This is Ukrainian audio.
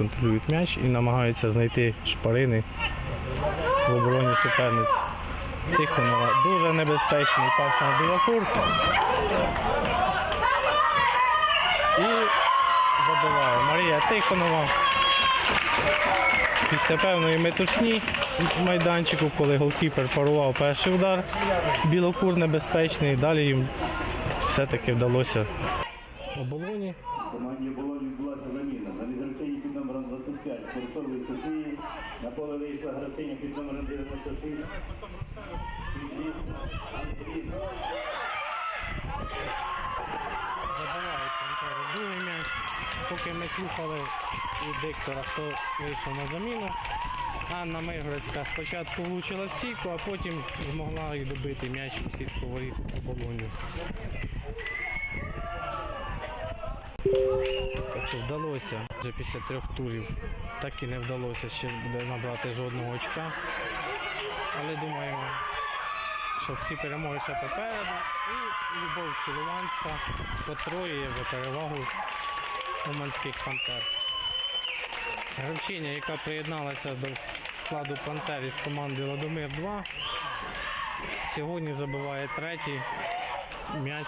контролюють м'яч і намагаються знайти шпарини в обороні суперниць. Тихонова дуже небезпечний пас на Білокур. І забиває Марія Тихонова. Після певної метушні майданчику, коли голкіпер парував перший удар, білокур небезпечний, далі їм все-таки вдалося оболоні. Команді Болоні була заміна. На мізерцині під номером 25 Курсової Софії. На поле вийшла гравчиня під номером 96. Підліз Андрій. Забивають Пантери м'яч. Поки ми слухали від диктора, хто вийшов на заміну. Анна Миргородська спочатку влучила в стійку, а потім змогла і добити м'яч у сітку оболоню. Так що вдалося вже після трьох турів. Так і не вдалося ще буде набрати жодного очка. Але думаємо, що всі перемоги ще попереду. І Любов Чолованська потроює вже перевагу уманських пантер. Гравчиня, яка приєдналася до складу пантер із команди Ладомир 2, сьогодні забиває третій м'яч